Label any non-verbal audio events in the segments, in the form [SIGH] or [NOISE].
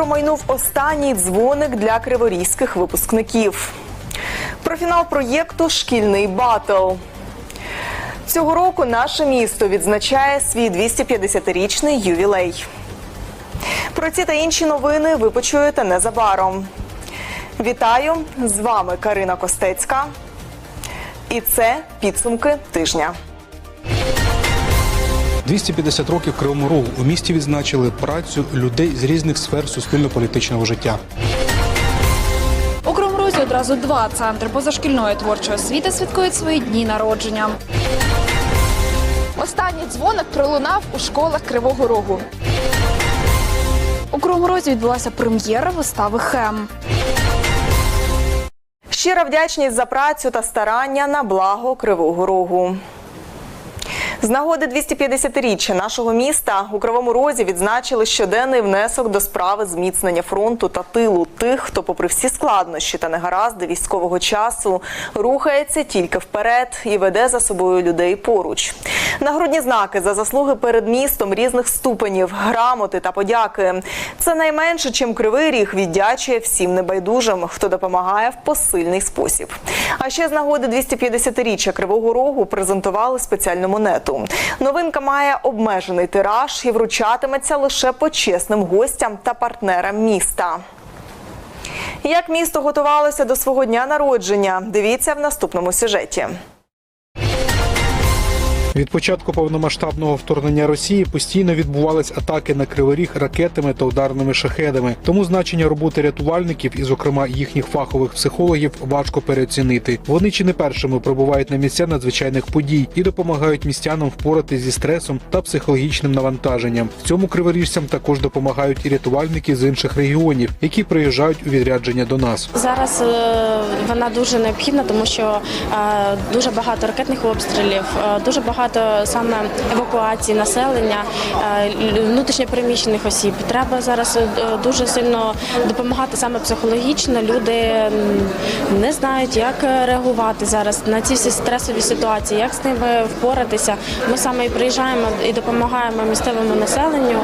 промайнув останній дзвоник для криворізьких випускників. Про фінал проєкту Шкільний батл. Цього року наше місто відзначає свій 250-річний ювілей. Про ці та інші новини ви почуєте незабаром. Вітаю! З вами Карина Костецька. І це підсумки тижня. 250 років Кривому Рогу у місті відзначили працю людей з різних сфер суспільно-політичного життя. У Кривому Розі одразу два центри позашкільної творчої освіти святкують свої дні народження. Останній дзвоник пролунав у школах Кривого Рогу. У Кривому Розі відбулася прем'єра вистави Хем. Щира вдячність за працю та старання на благо Кривого Рогу. З нагоди 250-річчя нашого міста у Кривому Розі відзначили щоденний внесок до справи зміцнення фронту та тилу тих, хто, попри всі складнощі та негаразди військового часу, рухається тільки вперед і веде за собою людей поруч. Нагрудні знаки за заслуги перед містом різних ступенів, грамоти та подяки. Це найменше, чим кривий ріг віддячує всім небайдужим, хто допомагає в посильний спосіб. А ще з нагоди 250-річчя Кривого Рогу презентували спеціальну монету. Новинка має обмежений тираж і вручатиметься лише почесним гостям та партнерам міста. Як місто готувалося до свого дня народження? Дивіться в наступному сюжеті. Від початку повномасштабного вторгнення Росії постійно відбувались атаки на Кривий Ріг ракетами та ударними шахедами. Тому значення роботи рятувальників і, зокрема, їхніх фахових психологів важко переоцінити. Вони чи не першими прибувають на місця надзвичайних подій і допомагають містянам впоратись зі стресом та психологічним навантаженням. В цьому криворіжцям також допомагають і рятувальники з інших регіонів, які приїжджають у відрядження до нас. Зараз е, вона дуже необхідна, тому що е, дуже багато ракетних обстрілів, е, дуже багато саме евакуації населення, е, внутрішньопереміщених осіб. Треба зараз е, дуже сильно допомагати саме психологічно. Люди не знають, як реагувати зараз на ці всі стресові ситуації, як з ними впоратися. Ми саме і приїжджаємо і допомагаємо місцевому населенню,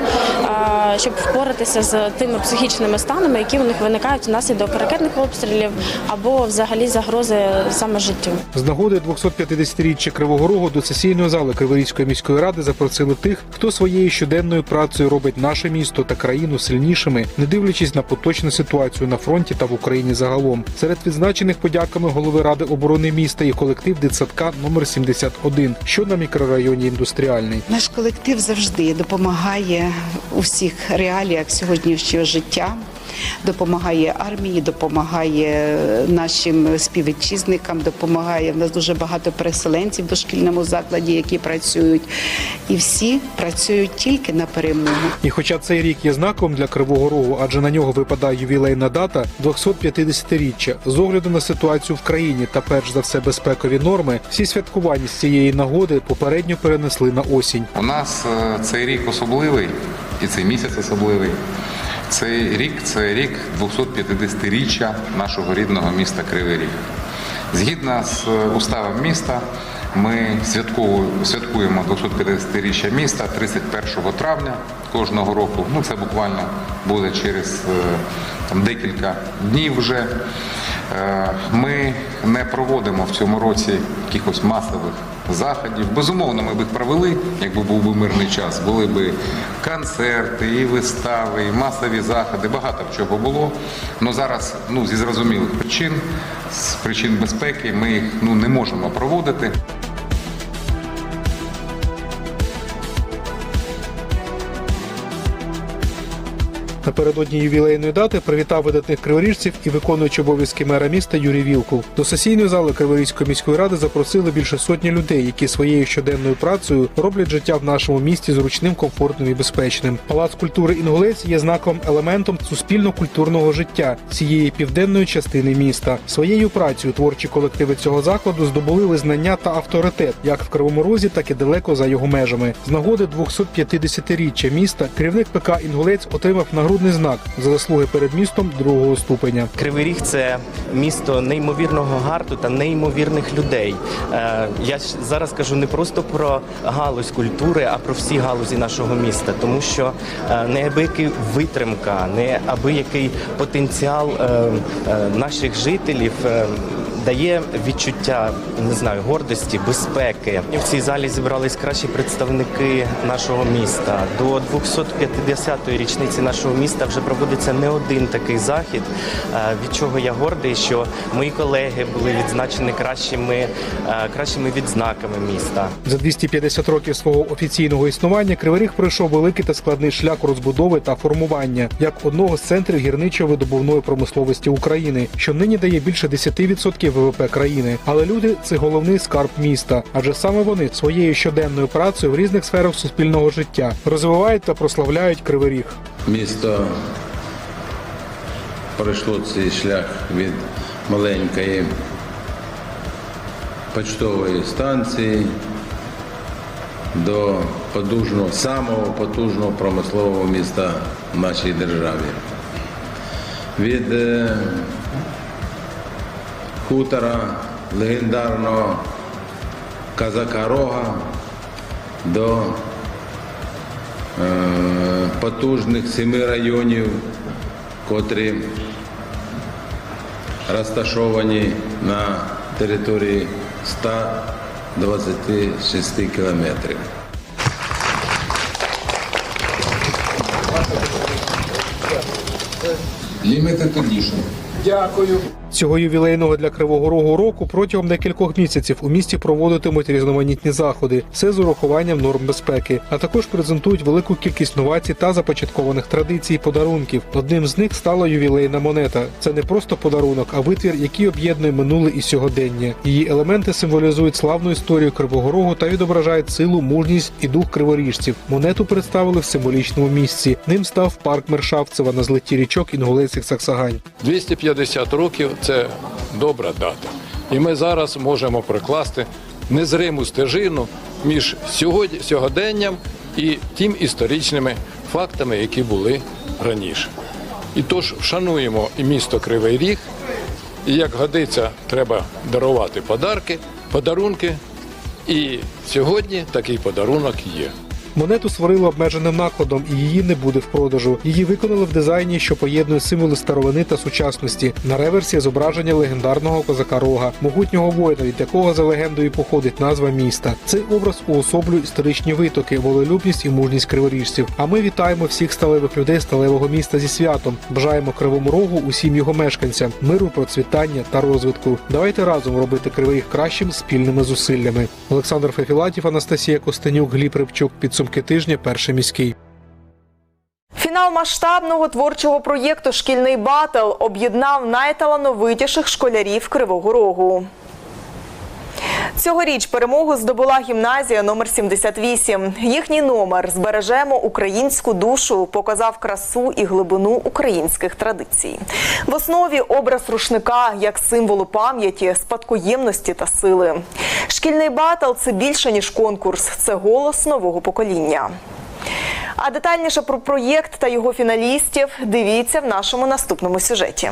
е, щоб впоратися з тими психічними станами, які у них виникають внаслідок ракетних обстрілів або взагалі загрози саме життю. З нагоди 250-річчя Кривого Рогу до сесійної зали Криворізької міської ради запросили тих, хто своєю щоденною працею робить наше місто та країну сильнішими, не дивлячись на поточну ситуацію на фронті та в Україні загалом. Серед відзначених подяками голови ради оборони міста і колектив дитсадка номер 71, що на мікрорайоні індустріальний. Наш колектив завжди допомагає у всіх реаліях сьогоднішнього життя. Допомагає армії, допомагає нашим співвітчизникам, допомагає. В нас дуже багато переселенців в дошкільному закладі, які працюють, і всі працюють тільки на перемогу. І хоча цей рік є знаком для Кривого Рогу, адже на нього випадає ювілейна дата 250-річчя, з огляду на ситуацію в країні та перш за все безпекові норми, всі святкування з цієї нагоди попередньо перенесли на осінь. У нас е, цей рік особливий і цей місяць особливий. Цей рік це рік 250-річчя нашого рідного міста Кривий Ріг. Згідно з е, уставом міста, ми святкуємо 250-річчя міста 31 травня кожного року. Ну це буквально буде через е, там, декілька днів вже. Е, Ми не проводимо в цьому році якихось масових заходів. Безумовно, ми б їх провели, якби був би мирний час. Були б концерти, і вистави, і масові заходи. Багато б чого було. Але зараз ну, зі зрозумілих причин, з причин безпеки, ми їх ну, не можемо проводити. Напередодні ювілейної дати привітав видатних криворіжців і виконуючий обов'язки мера міста Юрій Вілкул. До сесійної зали Криворізької міської ради запросили більше сотні людей, які своєю щоденною працею роблять життя в нашому місті зручним, комфортним і безпечним. Палац культури Інгулець є знаковим елементом суспільно-культурного життя цієї південної частини міста. Своєю працею творчі колективи цього закладу здобули визнання та авторитет як в Кривому Розі, так і далеко за його межами. З нагоди 250-річчя міста керівник ПК Інгулець отримав нагруду нагрудний знак за заслуги перед містом другого ступеня. Кривий Ріг це місто неймовірного гарту та неймовірних людей. Е, Я зараз кажу не просто про галузь культури, а про всі галузі нашого міста, тому що е, неабиякий витримка, неабиякий потенціал е, наших жителів. Дає відчуття не знаю гордості, безпеки. В цій залі зібрались кращі представники нашого міста. До 250-ї річниці нашого міста вже проводиться не один такий захід. е, Від чого я гордий, що мої колеги були відзначені кращими, е, кращими відзнаками міста. За 250 років свого офіційного існування Кривий Ріг пройшов великий та складний шлях розбудови та формування як одного з центрів гірничо-видобувної промисловості України, що нині дає більше 10% ВВП країни. Але люди це головний скарб міста, адже саме вони своєю щоденною працею в різних сферах суспільного життя розвивають та прославляють Кривий. Місто пройшло цей шлях від маленької почтової станції до потужного, самого потужного промислового міста в нашій державі. Від е, хутора легендарного Казака Рога до е, потужних семи районів, котрі розташовані на території 126 кілометрів. Limited edition. Цього ювілейного для Кривого Рогу року протягом декількох місяців у місті проводитимуть різноманітні заходи, все з урахуванням норм безпеки, а також презентують велику кількість новацій та започаткованих традицій подарунків. Одним з них стала ювілейна монета. Це не просто подарунок, а витвір, який об'єднує минуле і сьогодення. Її елементи символізують славну історію Кривого Рогу та відображають силу, мужність і дух криворіжців. Монету представили в символічному місці. Ним став парк Мершавцева на злеті річок Інгулецьких Саксагань. 250 років це добра дата. І ми зараз можемо прикласти незриму стежину між сьогодні, сьогоденням і тим історичними фактами, які були раніше. І тож вшануємо і місто Кривий Ріг, і як годиться, треба дарувати подарки, подарунки. І сьогодні такий подарунок є. Монету створили обмеженим накладом, і її не буде в продажу. Її виконали в дизайні, що поєднує символи старовини та сучасності. На реверсі зображення легендарного козака Рога, могутнього воїна, від якого за легендою походить назва міста. Цей образ уособлює історичні витоки, волелюбність і мужність криворіжців. А ми вітаємо всіх сталевих людей сталевого міста зі святом. Бажаємо кривому рогу усім його мешканцям, миру, процвітання та розвитку. Давайте разом робити кривий кращим спільними зусиллями. Олександр Фефілатів, Анастасія Костенюк, Гліб Рибчук. Підсумки тижня. Перший міський. Фінал масштабного творчого проєкту Шкільний батл об'єднав найталановитіших школярів Кривого Рогу. Цьогоріч перемогу здобула гімназія номер 78. Їхній номер збережемо українську душу, показав красу і глибину українських традицій. В основі образ рушника як символу пам'яті, спадкоємності та сили. Шкільний батл це більше ніж конкурс, це голос нового покоління. А детальніше про проєкт та його фіналістів дивіться в нашому наступному сюжеті.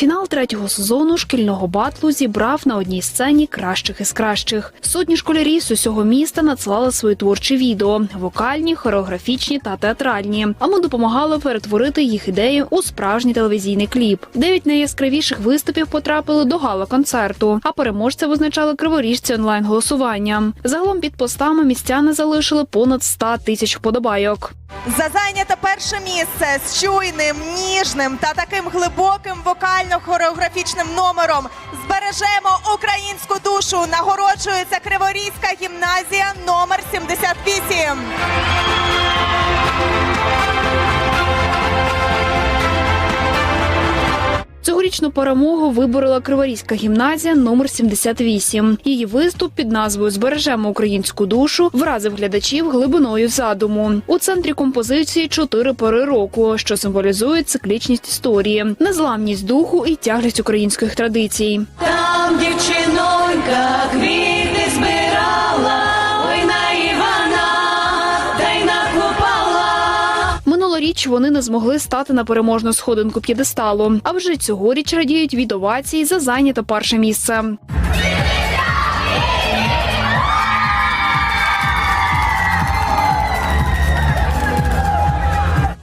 Фінал третього сезону шкільного батлу зібрав на одній сцені кращих із кращих. Сотні школярів з усього міста надсилали свої творчі відео: вокальні, хореографічні та театральні. А ми допомагали перетворити їх ідеї у справжній телевізійний кліп. Дев'ять найяскравіших виступів потрапили до гала-концерту, а переможця визначали криворіжці онлайн голосуванням. Загалом під постами містяни залишили понад 100 тисяч вподобайок. За зайняте перше місце з чуйним, ніжним та таким глибоким вокально-хореографічним номером збережемо українську душу. Нагороджується Криворізька гімназія номер 78. Цьогорічну перемогу виборола Криворізька гімназія номер 78. Її виступ під назвою Збережемо українську душу вразив глядачів глибиною задуму. У центрі композиції чотири пори року, що символізує циклічність історії, незламність духу і тяглість українських традицій. Там дівчинонька квіти Минулоріч вони не змогли стати на переможну сходинку п'єдесталу. А вже цьогоріч радіють від овації за зайняте перше місце.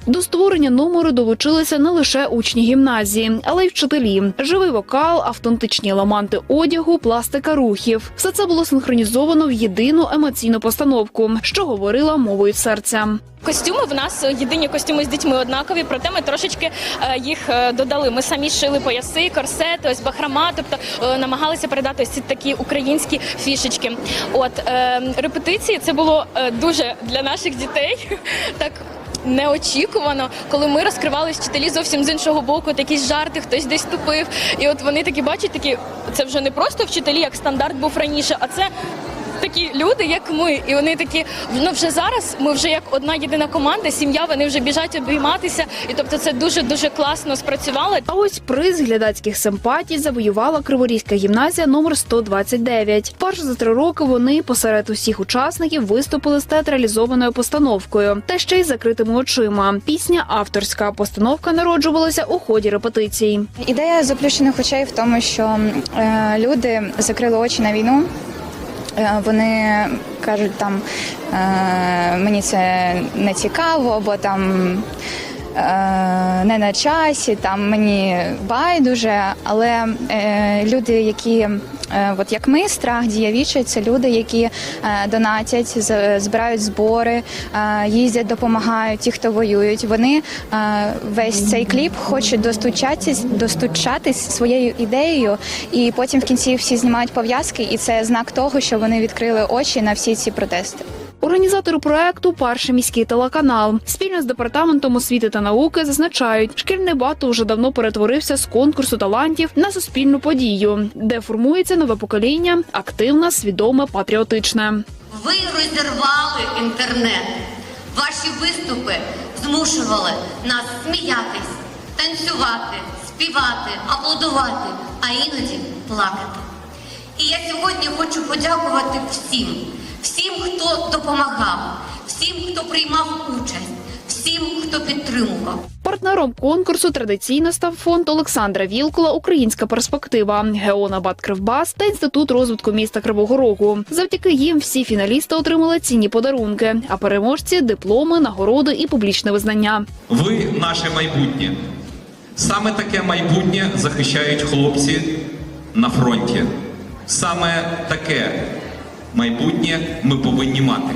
До створення номеру долучилися не лише учні гімназії, але й вчителі. Живий вокал, автентичні елементи одягу, пластика рухів. Все це було синхронізовано в єдину емоційну постановку, що говорила мовою серця. Костюми в нас єдині костюми з дітьми однакові, проте ми трошечки е, їх е, додали. Ми самі шили пояси, корсети, ось бахрома, тобто е, намагалися передати ось ці такі українські фішечки. От репетиції це було дуже для наших дітей [LAUGHS] так. Неочікувано, коли ми розкривали вчителі зовсім з іншого боку, от якісь жарти, хтось десь тупив. І от вони такі бачать, такі це вже не просто вчителі, як стандарт був раніше, а це такі люди, як ми, і вони такі, ну вже зараз ми вже як одна єдина команда, сім'я, вони вже біжать обійматися. І тобто це дуже дуже класно спрацювало. А ось приз глядацьких симпатій завоювала Криворізька гімназія номер 129. Перше за три роки вони посеред усіх учасників виступили з театралізованою постановкою та ще й закритими очима. Пісня авторська постановка народжувалася у ході репетицій. Ідея заплющених очей в тому, що е, люди закрили очі на війну. Е, Вони кажуть, там е, мені це не цікаво, або там не на часі, там мені байдуже. Але е, люди, які е, от як ми, страх дія це люди, які е, донатять, з- збирають збори, е, їздять, допомагають ті, хто воюють. Вони е, весь цей кліп хочуть достучатись, достучатись своєю ідеєю, і потім в кінці всі знімають пов'язки, і це знак того, що вони відкрили очі на всі ці протести. Організатори проекту Перший міський телеканал спільно з департаментом освіти та науки зазначають, шкільний батл вже давно перетворився з конкурсу талантів на суспільну подію, де формується нове покоління, активне, свідоме, патріотичне. Ви розірвали інтернет. Ваші виступи змушували нас сміятись, танцювати, співати, аплодувати, а іноді плакати. І я сьогодні хочу подякувати всім, всім, хто допомагав, всім, хто приймав участь, всім, хто підтримував. Партнером конкурсу традиційно став фонд Олександра Вілкула Українська перспектива, Геона Бат Кривбас та інститут розвитку міста Кривого Рогу. Завдяки їм всі фіналісти отримали цінні подарунки, а переможці дипломи, нагороди і публічне визнання. Ви наше майбутнє. Саме таке майбутнє захищають хлопці на фронті. Саме таке майбутнє ми повинні мати.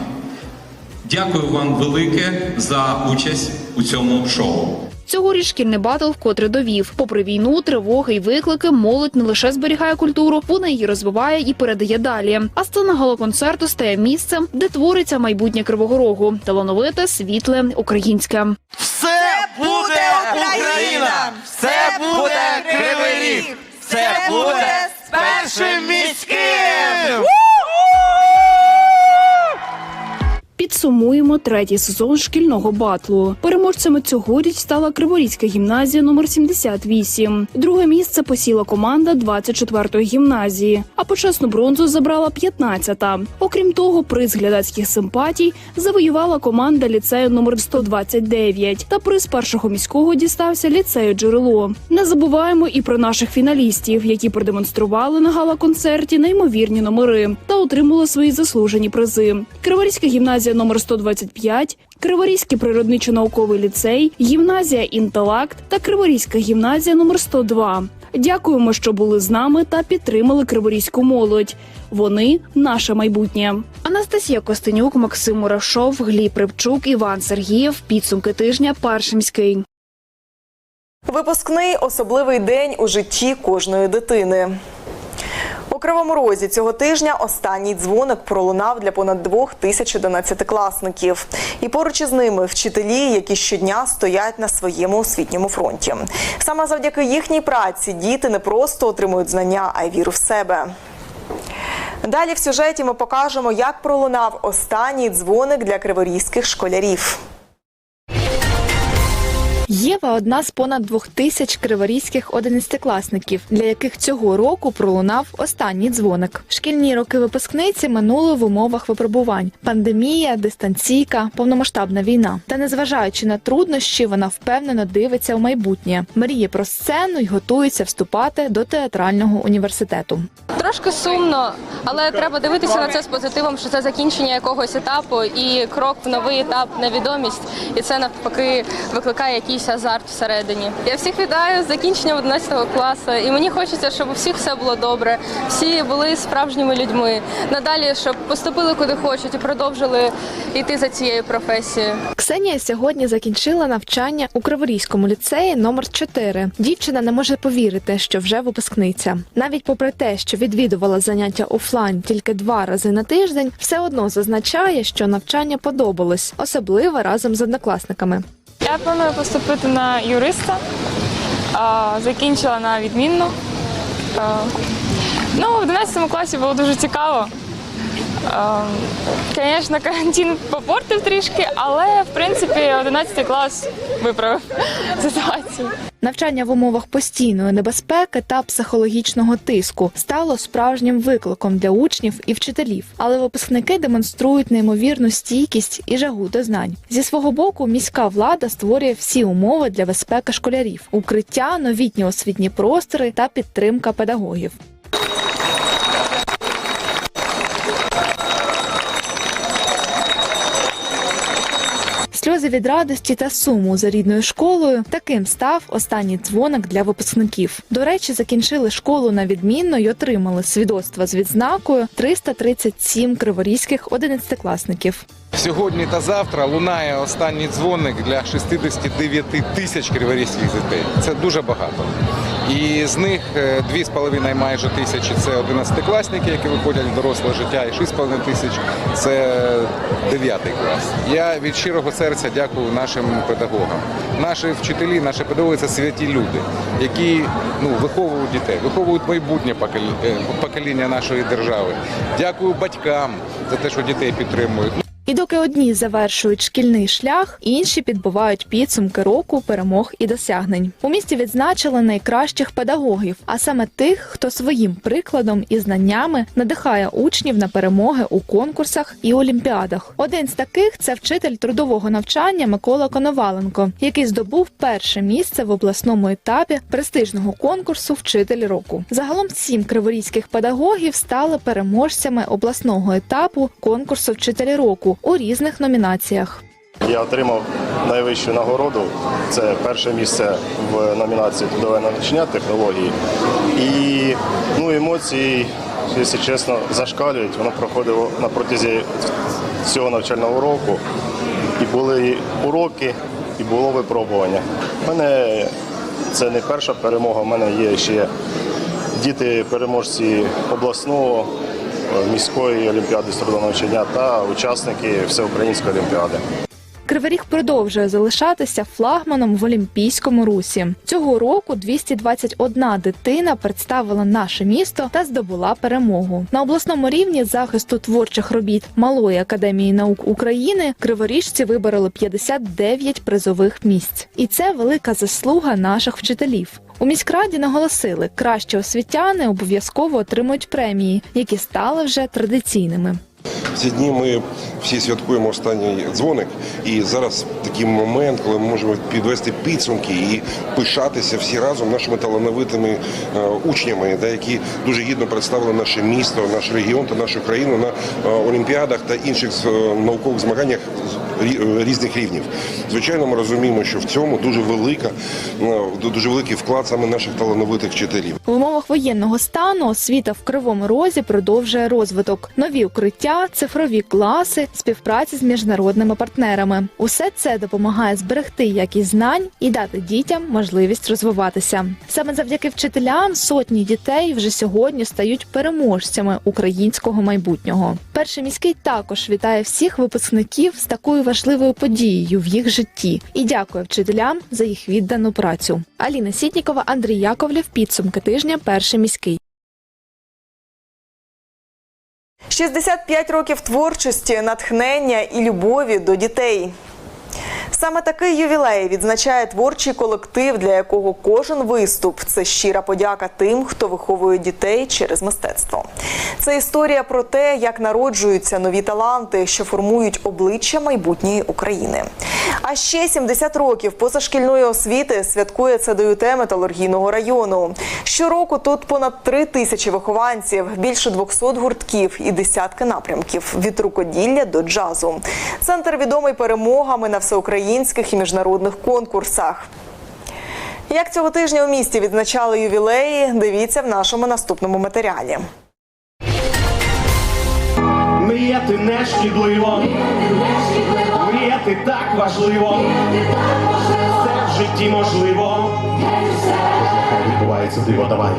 Дякую вам велике за участь у цьому шоу. Цьогоріч шкільний батл вкотре довів. Попри війну, тривоги й виклики, молодь не лише зберігає культуру, вона її розвиває і передає далі. А сцена галоконцерту стає місцем, де твориться майбутнє Кривого Рогу. Талановите, світле, українське. Все буде Україна! Все буде Кривий Ріг! Все буде з першим міським! Підсумуємо третій сезон шкільного батлу. Переможцями цьогоріч стала Криворізька гімназія номер 78. Друге місце посіла команда 24-ї гімназії, а почесну бронзу забрала 15-та. Окрім того, приз глядацьких симпатій завоювала команда ліцею номер 129. Та приз першого міського дістався ліцею джерело. Не забуваємо і про наших фіналістів, які продемонстрували на гала-концерті неймовірні номери та отримали свої заслужені призи. Криворізька гімназія номер 125, Криворізький природничо-науковий ліцей, гімназія інтелакт та Криворізька гімназія номер 102. Дякуємо, що були з нами та підтримали криворізьку молодь. Вони наше майбутнє. Анастасія Костенюк, Максим Мурашов, Гліб Рибчук, Іван Сергієв. Підсумки тижня. Перший міський. Випускний особливий день у житті кожної дитини. Кривому Розі цього тижня останній дзвоник пролунав для понад двох тисяч одинадцятикласників. І поруч із ними вчителі, які щодня стоять на своєму освітньому фронті. Саме завдяки їхній праці діти не просто отримують знання, а й віру в себе. Далі в сюжеті ми покажемо, як пролунав останній дзвоник для криворізьких школярів. Єва одна з понад двох тисяч криворізьких одинадцятикласників, для яких цього року пролунав останній дзвоник. Шкільні роки випускниці минули в умовах випробувань: пандемія, дистанційка, повномасштабна війна. Та незважаючи на труднощі, вона впевнено дивиться у майбутнє, мріє про сцену і готується вступати до театрального університету. Трошки сумно, але треба дивитися на це з позитивом, що це закінчення якогось етапу і крок в новий етап невідомість, і це навпаки викликає якийсь азарт всередині. Я всіх вітаю з закінченням 11 класу, і мені хочеться, щоб у всіх все було добре, всі були справжніми людьми. Надалі, щоб поступили куди хочуть і продовжили йти за цією професією. Ксенія сьогодні закінчила навчання у Криворізькому ліцеї номер 4 Дівчина не може повірити, що вже випускниця. Навіть попри те, що відвідувала заняття офлайн тільки два рази на тиждень, все одно зазначає, що навчання подобалось, особливо разом з однокласниками. Я планую поступити на юриста. Закінчила на відмінну. Ну, в 11 класі було дуже цікаво. Звісно, [LAUGHS] карантин попортив трішки, але в принципі 11 клас виправив [LAUGHS] ситуацію. Навчання в умовах постійної небезпеки та психологічного тиску стало справжнім викликом для учнів і вчителів. Але випускники демонструють неймовірну стійкість і жагу до знань. Зі свого боку, міська влада створює всі умови для безпеки школярів: укриття, новітні освітні простори та підтримка педагогів. Сльози від радості та суму за рідною школою таким став останній дзвоник для випускників. До речі, закінчили школу на відмінно й отримали свідоцтва з відзнакою 337 криворізьких одинадцятикласників. Сьогодні та завтра лунає останній дзвоник для 69 тисяч криворізьких дітей. Це дуже багато. І з них е, 2,5 майже тисячі це 11-класники, які виходять в доросле життя, і 6,5 тисяч це 9 клас. Я від щирого серця дякую нашим педагогам. Наші вчителі, наші педагоги це святі люди, які ну, виховують дітей, виховують майбутнє е, покоління нашої держави. Дякую батькам за те, що дітей підтримують. І одні завершують шкільний шлях, інші підбивають підсумки року перемог і досягнень. У місті відзначили найкращих педагогів, а саме тих, хто своїм прикладом і знаннями надихає учнів на перемоги у конкурсах і олімпіадах. Один з таких це вчитель трудового навчання Микола Коноваленко, який здобув перше місце в обласному етапі престижного конкурсу Вчитель року. Загалом сім криворізьких педагогів стали переможцями обласного етапу конкурсу Вчителі року у різних номінаціях. Я отримав найвищу нагороду. Це перше місце в номінації Трудове навчання технології. І ну, емоції, якщо чесно, зашкалюють. Воно проходило на протязі всього навчального року. І були уроки, і було випробування. У мене це не перша перемога, у мене є ще діти-переможці обласного. Міської олімпіади трудового навчання та учасники всеукраїнської олімпіади. Кривий Ріг продовжує залишатися флагманом в Олімпійському русі. Цього року 221 дитина представила наше місто та здобула перемогу на обласному рівні захисту творчих робіт Малої академії наук України. Криворіжці вибороли 59 призових місць, і це велика заслуга наших вчителів. У міськраді наголосили, краще освітяни обов'язково отримують премії, які стали вже традиційними. В ці дні ми всі святкуємо останній дзвоник, і зараз такий момент, коли ми можемо підвести підсумки і пишатися всі разом нашими талановитими е, учнями, які дуже гідно представили наше місто, наш регіон та нашу країну на е, олімпіадах та інших е, наукових змаганнях різних рівнів. Звичайно, ми розуміємо, що в цьому дуже велика, дуже великий вклад саме наших талановитих вчителів. В умовах воєнного стану освіта в Кривому Розі продовжує розвиток, нові укриття, цифрові класи, співпраці з міжнародними партнерами. Усе це допомагає зберегти якість знань і дати дітям можливість розвиватися. Саме завдяки вчителям сотні дітей вже сьогодні стають переможцями українського майбутнього. Перший міський також вітає всіх випускників з такою важливою подією в їх житті і дякує вчителям за їх віддану працю. Аліна Сітнікова, Андрій Яковлєв. Підсумки тижня. Перший міський. 65 років творчості, натхнення і любові до дітей. Саме такий ювілей відзначає творчий колектив, для якого кожен виступ це щира подяка тим, хто виховує дітей через мистецтво. Це історія про те, як народжуються нові таланти, що формують обличчя майбутньої України. А ще 70 років позашкільної освіти святкує ЦДЮТ металургійного району. Щороку тут понад 3 тисячі вихованців, більше 200 гуртків і десятки напрямків від рукоділля до джазу. Центр відомий перемогами на всеукраїнських і міжнародних конкурсах. Як цього тижня у місті відзначали ювілеї, дивіться в нашому наступному матеріалі. Мріяти не шкідливо, мріяти так важливо, все в житті можливо. Відбувається диво, давай.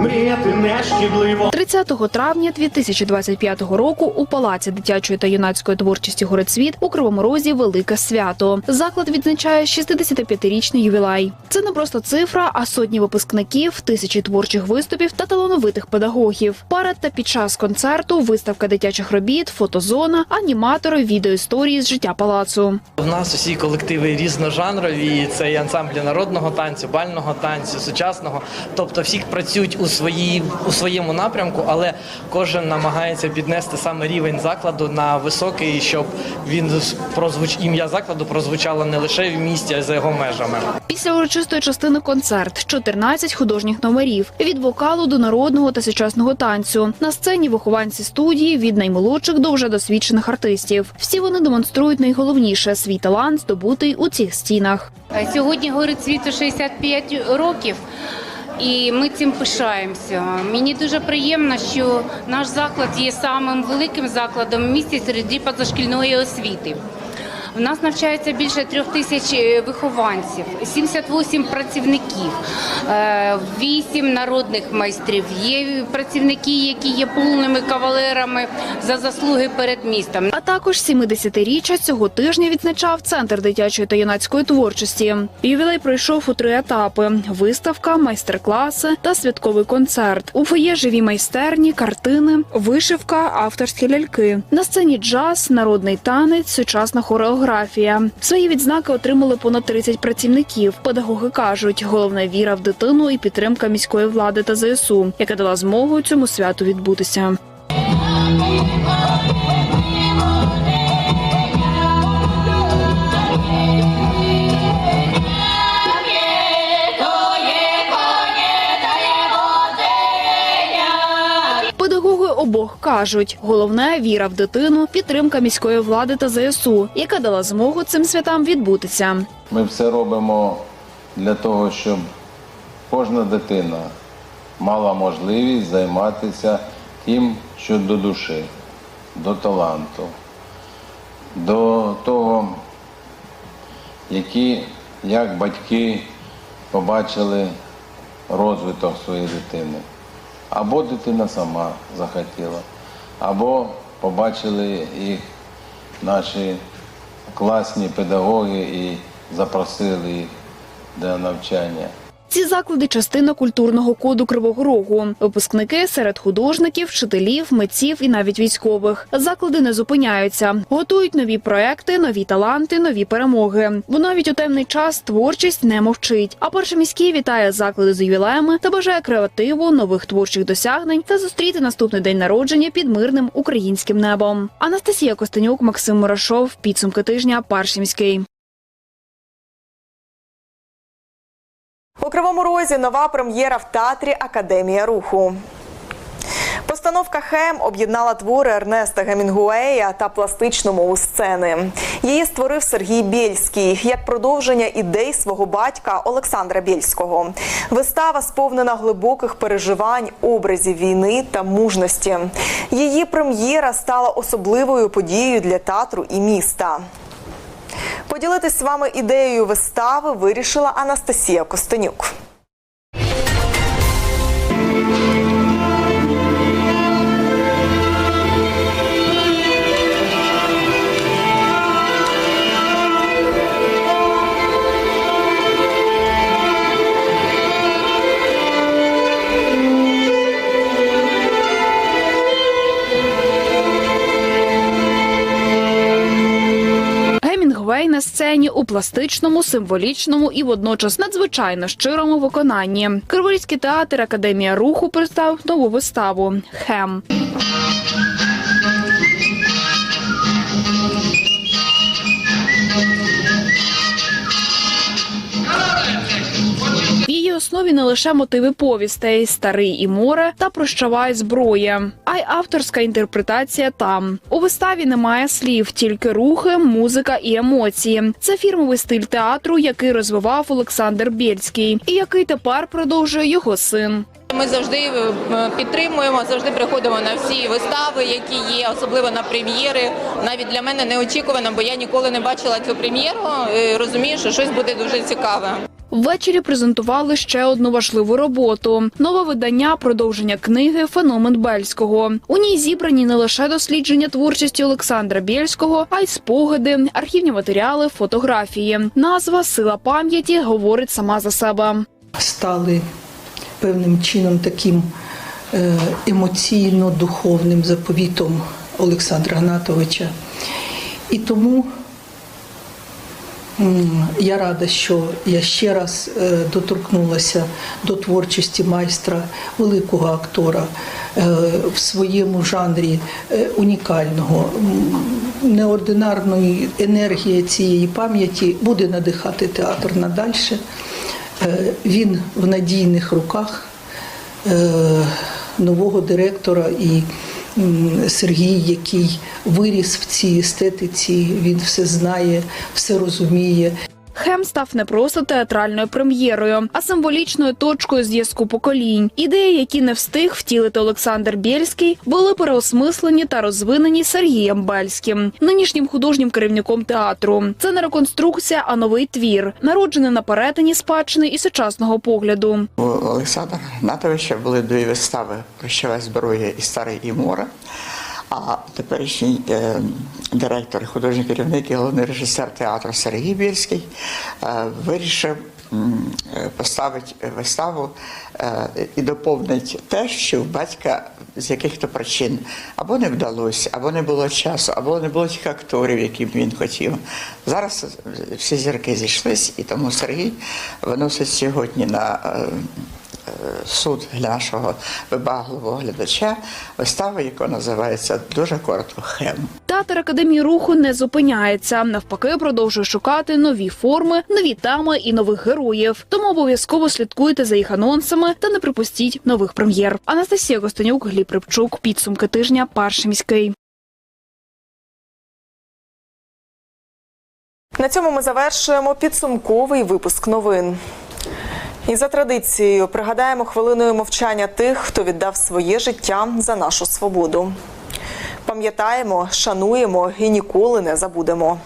Мріяти не шкідливо. 30 травня 2025 року у Палаці дитячої та юнацької творчості «Городцвіт» у Кривому Розі велике свято. Заклад відзначає 65-річний ювілей. Це не просто цифра, а сотні випускників, тисячі творчих виступів та талановитих педагогів. Парад та під час концерту виставка дитячих робіт, фотозона, аніматори, відеоісторії з життя палацу. В нас усі колективи різножанрові. Це і ансамблі народного танцю, бального танцю, сучасного. Тобто всі працюють у свої у своєму напрямку, але кожен намагається піднести саме рівень закладу на високий, щоб він прозвуч ім'я закладу прозвучало не лише в місті, а й за його межами. Після урочистої частини концерт 14 художніх номерів від вокалу до народного та сучасного танцю. На сцені вихованці студії від наймолодших до вже досвідчених артистів. Всі вони демонструють найголовніше свій талант, здобутий у цих стінах. Сьогодні горить світу 65 років. І ми цим пишаємося. Мені дуже приємно, що наш заклад є самим великим закладом в місті серед позашкільної освіти. У нас навчається більше трьох тисяч е, вихованців, 78 працівників, 8 народних майстрів. Є працівники, які є повними кавалерами за заслуги перед містом. А також 70-річчя цього тижня відзначав центр дитячої та юнацької творчості. Ювілей пройшов у три етапи: виставка, майстер-класи та святковий концерт. У фоє живі майстерні, картини, вишивка, авторські ляльки. На сцені джаз, народний танець, сучасна хореографія. Свої відзнаки отримали понад 30 працівників. Педагоги кажуть, головна віра в дитину і підтримка міської влади та ЗСУ, яка дала змогу цьому святу відбутися. Кажуть, головне віра в дитину, підтримка міської влади та ЗСУ, яка дала змогу цим святам відбутися. Ми все робимо для того, щоб кожна дитина мала можливість займатися тим, що до душі, до таланту, до того, які, як батьки побачили розвиток своєї дитини. Або дитина сама захотіла, або побачили їх наші класні педагоги і запросили їх до навчання. Ці заклади частина культурного коду Кривого Рогу. Випускники серед художників, вчителів, митців і навіть військових. Заклади не зупиняються, готують нові проекти, нові таланти, нові перемоги. Бо навіть у темний час творчість не мовчить. А перший міський вітає заклади з ювілеями та бажає креативу, нових творчих досягнень та зустріти наступний день народження під мирним українським небом. Анастасія Костенюк, Максим Мурашов. Підсумки тижня. Перший міський. У Кривому Розі нова прем'єра в театрі Академія руху. Постановка Хем об'єднала твори Ернеста Гемінгуея та пластичну мову сцени. Її створив Сергій Бєльський як продовження ідей свого батька Олександра Бєльського. Вистава сповнена глибоких переживань, образів війни та мужності. Її прем'єра стала особливою подією для театру і міста. Поділитись з вами ідеєю вистави вирішила Анастасія Костенюк. На сцені у пластичному, символічному і водночас надзвичайно щирому виконанні. Криворізький театр Академія руху представив нову виставу Хем. Основі не лише мотиви повістей Старий і море та Прощавай зброя, а й авторська інтерпретація там. У виставі немає слів, тільки рухи, музика і емоції. Це фірмовий стиль театру, який розвивав Олександр Бєльський, і який тепер продовжує його син. Ми завжди е, підтримуємо, завжди приходимо на всі вистави, які є, особливо на прем'єри. Навіть для мене неочікувано, бо я ніколи не бачила цю прем'єру. і Розумію, що щось буде дуже цікаве. Ввечері презентували ще одну важливу роботу: нове видання продовження книги Феномен Бельського. У ній зібрані не лише дослідження творчості Олександра Бєльського, а й спогади, архівні матеріали, фотографії. Назва Сила пам'яті говорить сама за себе. стали певним чином таким е, емоційно-духовним заповітом Олександра Гнатовича. І тому я рада, що я ще раз е, доторкнулася до творчості майстра, великого актора е, в своєму жанрі е, унікального. Неординарної енергії цієї пам'яті буде надихати театр надальше. Він в надійних руках нового директора і Сергій, який виріс в цій естетиці, він все знає, все розуміє. Хем став не просто театральною прем'єрою, а символічною точкою зв'язку поколінь. Ідеї, які не встиг втілити Олександр Бєльський, були переосмислені та розвинені Сергієм Бельським, нинішнім художнім керівником театру. Це не реконструкція, а новий твір, народжений на перетині спадщини і сучасного погляду. У Олександра Гнатовича були дві вистави Прощавай зброя і Старий і море. А теперішній е, директор, художній керівник і головний режисер театру Сергій Більський е, вирішив е, поставити виставу е, і доповнити те, що в батька з яких-то причин або не вдалося, або не було часу, або не було тих акторів, які він хотів. Зараз всі зірки зійшлись, і тому Сергій виносить сьогодні на е, суд для нашого вибагливого глядача виставу, яка називається дуже коротко Хем. Театр Академії руху не зупиняється. Навпаки, продовжує шукати нові форми, нові теми і нових героїв. Тому обов'язково слідкуйте за їх анонсами та не пропустіть нових прем'єр. Анастасія Костенюк, Гліб Рибчук. Підсумки тижня. Перший міський. На цьому ми завершуємо підсумковий випуск новин. І за традицією пригадаємо хвилиною мовчання тих, хто віддав своє життя за нашу свободу. Пам'ятаємо, шануємо і ніколи не забудемо.